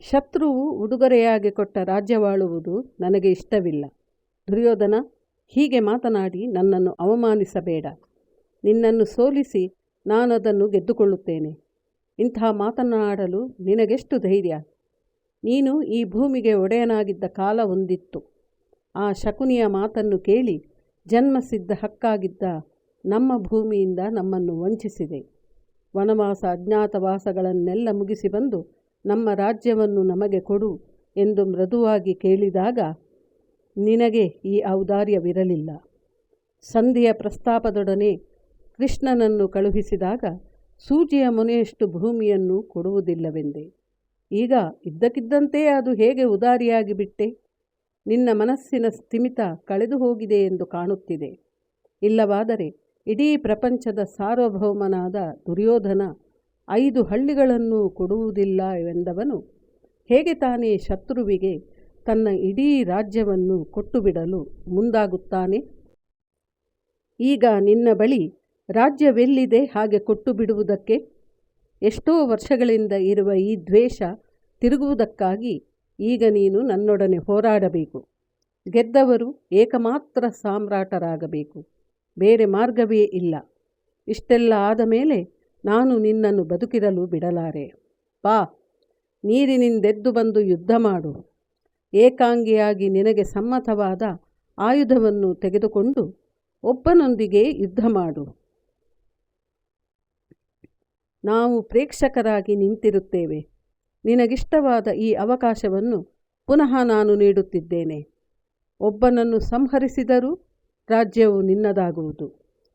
ಶತ್ರುವು ಉಡುಗೊರೆಯಾಗಿ ಕೊಟ್ಟ ರಾಜ್ಯವಾಳುವುದು ನನಗೆ ಇಷ್ಟವಿಲ್ಲ. ದುರ್ಯೋಧನ, ಹೀಗೆ ಮಾತನಾಡಿ ನನ್ನನ್ನು ಅವಮಾನಿಸಬೇಡ. ನಿನ್ನನ್ನು ಸೋಲಿಸಿ ನಾನದನ್ನು ಗೆದ್ದುಕೊಳ್ಳುತ್ತೇನೆ. ಇಂತಹ ಮಾತನಾಡಲು ನಿನಗೆಷ್ಟು ಧೈರ್ಯ? ನೀನು ಈ ಭೂಮಿಗೆ ಒಡೆಯನಾಗಿದ್ದ ಕಾಲ ಒಂದಿತ್ತು. ಆ ಶಕುನಿಯ ಮಾತನ್ನು ಕೇಳಿ ಜನ್ಮಸಿದ್ಧ ಹಕ್ಕಾಗಿದ್ದ ನಮ್ಮ ಭೂಮಿಯಿಂದ ನಮ್ಮನ್ನು ವಂಚಿಸಿದೆ. ವನವಾಸ ಅಜ್ಞಾತವಾಸಗಳನ್ನೆಲ್ಲ ಮುಗಿಸಿ ಬಂದು ನಮ್ಮ ರಾಜ್ಯವನ್ನು ನಮಗೆ ಕೊಡು ಎಂದು ಮೃದುವಾಗಿ ಕೇಳಿದಾಗ, ನಿನಗೆ ಈ ಔದಾರ್ಯವಿರಲಿಲ್ಲ. ಸಂಧಿಯ ಪ್ರಸ್ತಾಪದೊಡನೆ ಕೃಷ್ಣನನ್ನು ಕಳುಹಿಸಿದಾಗ, ಸೂಜಿಯ ಮೊನೆಯಷ್ಟು ಭೂಮಿಯನ್ನು ಕೊಡುವುದಿಲ್ಲವೆಂದೆ. ಈಗ ಇದ್ದಕ್ಕಿದ್ದಂತೆ ಅದು ಹೇಗೆ ಉದಾರಿಯಾಗಿ ಬಿಟ್ಟೆ ನಿನ್ನ ಮನಸ್ಸಿನ ಸ್ಥಿಮಿತ ಕಳೆದು ಹೋಗಿದೆ ಎಂದು ಕಾಣುತ್ತಿದೆ. ಇಲ್ಲವಾದರೆ ಇಡೀ ಪ್ರಪಂಚದ ಸಾರ್ವಭೌಮನಾದ ದುರ್ಯೋಧನ ಐದು ಹಳ್ಳಿಗಳನ್ನು ಕೊಡುವುದಿಲ್ಲ ಎಂದವನು. ಹೇಗೆ ತಾನೇ ಶತ್ರುವಿಗೆ ತನ್ನ ಇಡೀ ರಾಜ್ಯವನ್ನು ಕೊಟ್ಟುಬಿಡಲು ಮುಂದಾಗುತ್ತಾನೆ? ಈಗ ನಿನ್ನ ಬಳಿ ರಾಜ್ಯವೆಲ್ಲಿದೆ ಹಾಗೆ ಕೊಟ್ಟು ಬಿಡುವುದಕ್ಕೆ ಎಷ್ಟೋ ವರ್ಷಗಳಿಂದ ಇರುವ ಈ ದ್ವೇಷ ತಿರುಗುವುದಕ್ಕಾಗಿ ಈಗ ನೀನು ನನ್ನೊಡನೆ ಹೋರಾಡಬೇಕು. ಗೆದ್ದವರು ಏಕಮಾತ್ರ ಸಾಮ್ರಾಟರಾಗಬೇಕು. ಬೇರೆ ಮಾರ್ಗವೇ ಇಲ್ಲ. ಇಷ್ಟೆಲ್ಲ ಆದ ಮೇಲೆ ನಾನು ನಿನ್ನನ್ನು ಬದುಕಿರಲು ಬಿಡಲಾರೆ. ಬಾ, ನೀರಿನಿಂದೆದ್ದು ಬಂದು ಯುದ್ಧ ಮಾಡು. ಏಕಾಂಗಿಯಾಗಿ ನಿನಗೆ ಸಮ್ಮತವಾದ ಆಯುಧವನ್ನು ತೆಗೆದುಕೊಂಡು ಒಬ್ಬನೊಂದಿಗೆ ಯುದ್ಧ ಮಾಡು. ನಾವು ಪ್ರೇಕ್ಷಕರಾಗಿ ನಿಂತಿರುತ್ತೇವೆ. ನಿನಗಿಷ್ಟವಾದ ಈ ಅವಕಾಶವನ್ನು ಪುನಃ ನಾನು ನೀಡುತ್ತಿದ್ದೇನೆ. ಒಬ್ಬನನ್ನು ಸಂಹರಿಸಿದರೂ ರಾಜ್ಯವು ನಿನ್ನದಾಗುವುದು.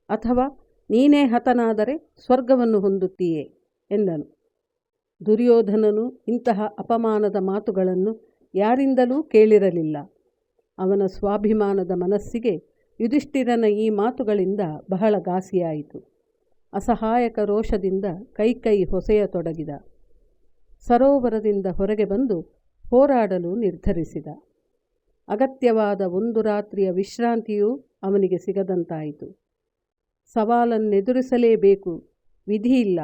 ಅಥವಾ ನೀನೇ ಹತನಾದರೆ ಸ್ವರ್ಗವನ್ನು ಹೊಂದುತ್ತೀಯೇ ಎಂದನು. ದುರ್ಯೋಧನನು ಇಂತಹ ಅಪಮಾನದ ಮಾತುಗಳನ್ನು ಯಾರಿಂದಲೂ ಕೇಳಿರಲಿಲ್ಲ. ಅವನ ಸ್ವಾಭಿಮಾನದ ಮನಸ್ಸಿಗೆ ಯುಧಿಷ್ಠಿರನ ಈ ಮಾತುಗಳಿಂದ ಬಹಳ ಘಾಸಿಯಾಯಿತು. ಅಸಹಾಯಕ ರೋಷದಿಂದ ಕೈಕೈ ಹೊಸೆಯತೊಡಗಿದ. ಸರೋವರದಿಂದ ಹೊರಗೆ ಬಂದು ಹೋರಾಡಲು ನಿರ್ಧರಿಸಿದ. ಅಗತ್ಯವಾದ ಒಂದು ರಾತ್ರಿಯ ವಿಶ್ರಾಂತಿಯೂ ಅವನಿಗೆ ಸಿಗದಂತಾಯಿತು. ಸವಾಲನ್ನೆದುರಿಸಲೇಬೇಕು. ವಿಧಿಯಿಲ್ಲ.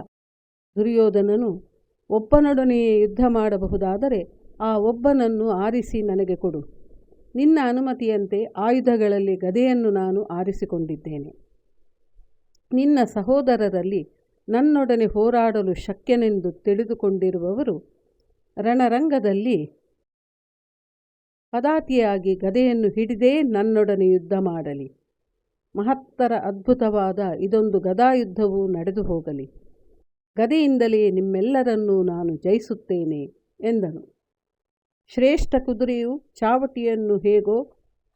ದುರ್ಯೋಧನನು ಒಬ್ಬನೊಡನೆಯೇ ಯುದ್ಧ ಮಾಡಬಹುದಾದರೆ ಆ ಒಬ್ಬನನ್ನು ಆರಿಸಿ ನನಗೆ ಕೊಡು. ನಿನ್ನ ಅನುಮತಿಯಂತೆ ಆಯುಧಗಳಲ್ಲಿ ಗದೆಯನ್ನು ನಾನು ಆರಿಸಿಕೊಂಡಿದ್ದೇನೆ. ನಿನ್ನ ಸಹೋದರರಲ್ಲಿ ನನ್ನೊಡನೆ ಹೋರಾಡಲು ಶಕ್ಯನೆಂದು ತಿಳಿದುಕೊಂಡಿರುವವರು ರಣರಂಗದಲ್ಲಿ ಪದಾತಿಯಾಗಿ ಗದೆಯನ್ನು ಹಿಡಿದೇ ನನ್ನೊಡನೆ ಯುದ್ಧ ಮಾಡಲಿ. ಮಹತ್ತರ ಅದ್ಭುತವಾದ ಇದೊಂದು ಗದಾಯುದ್ಧವು ನಡೆದು ಹೋಗಲಿ. ಗದೆಯಿಂದಲೇ ನಿಮ್ಮೆಲ್ಲರನ್ನೂ ನಾನು ಜಯಿಸುತ್ತೇನೆ, ಎಂದನು. ಶ್ರೇಷ್ಠ ಕುದುರೆಯು ಚಾವಟಿಯನ್ನು ಹೇಗೋ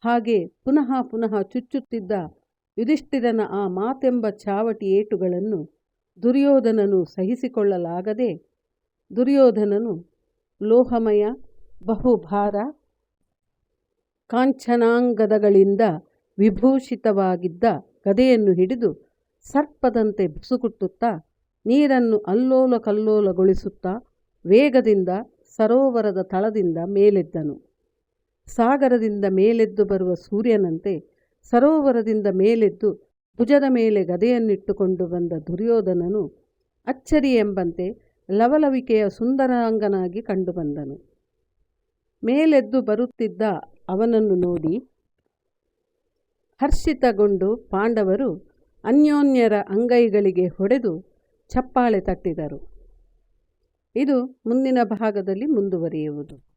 ಹಾಗೆ ಪುನಃ ಪುನಃ ಚುಚ್ಚುತ್ತಿದ್ದ ಯುಧಿಷ್ಠಿರನ ಆ ಮಾತೆಂಬ ಚಾವಟಿ ಏಟುಗಳನ್ನು ದುರ್ಯೋಧನನು ಸಹಿಸಿಕೊಳ್ಳಲಾಗದೆ ದುರ್ಯೋಧನನು ಲೋಹಮಯ, ಬಹುಭಾರ, ಕಾಂಚನಾಂಗದಗಳಿಂದ ವಿಭೂಷಿತವಾಗಿದ್ದ ಗದೆಯನ್ನು ಹಿಡಿದು ಸರ್ಪದಂತೆ ಬುಸುಕುಟ್ಟುತ್ತಾ ನೀರನ್ನು ಅಲ್ಲೋಲ ಕಲ್ಲೋಲಗೊಳಿಸುತ್ತಾ ವೇಗದಿಂದ ಸರೋವರದ ತಳದಿಂದ ಮೇಲೆದ್ದನು. ಸಾಗರದಿಂದ ಮೇಲೆದ್ದು ಬರುವ ಸೂರ್ಯನಂತೆ ಸರೋವರದಿಂದ ಮೇಲೆದ್ದು ಭುಜದ ಮೇಲೆ ಗದೆಯನ್ನಿಟ್ಟುಕೊಂಡು ಬಂದ ದುರ್ಯೋಧನನು ಅಚ್ಚರಿ ಎಂಬಂತೆ ಲವಲವಿಕೆಯ ಸುಂದರಾಂಗನಾಗಿ ಕಂಡುಬಂದನು. ಮೇಲೆದ್ದು ಬರುತ್ತಿದ್ದ ಅವನನ್ನು ನೋಡಿ ಹರ್ಷಿತಗೊಂಡು ಪಾಂಡವರು ಅನ್ಯೋನ್ಯರ ಅಂಗೈಗಳಿಗೆ ಹೊಡೆದು ಚಪ್ಪಾಳೆ ತಟ್ಟಿದರು. ಇದು ಮುಂದಿನ ಭಾಗದಲ್ಲಿ ಮುಂದುವರಿಯುವುದು.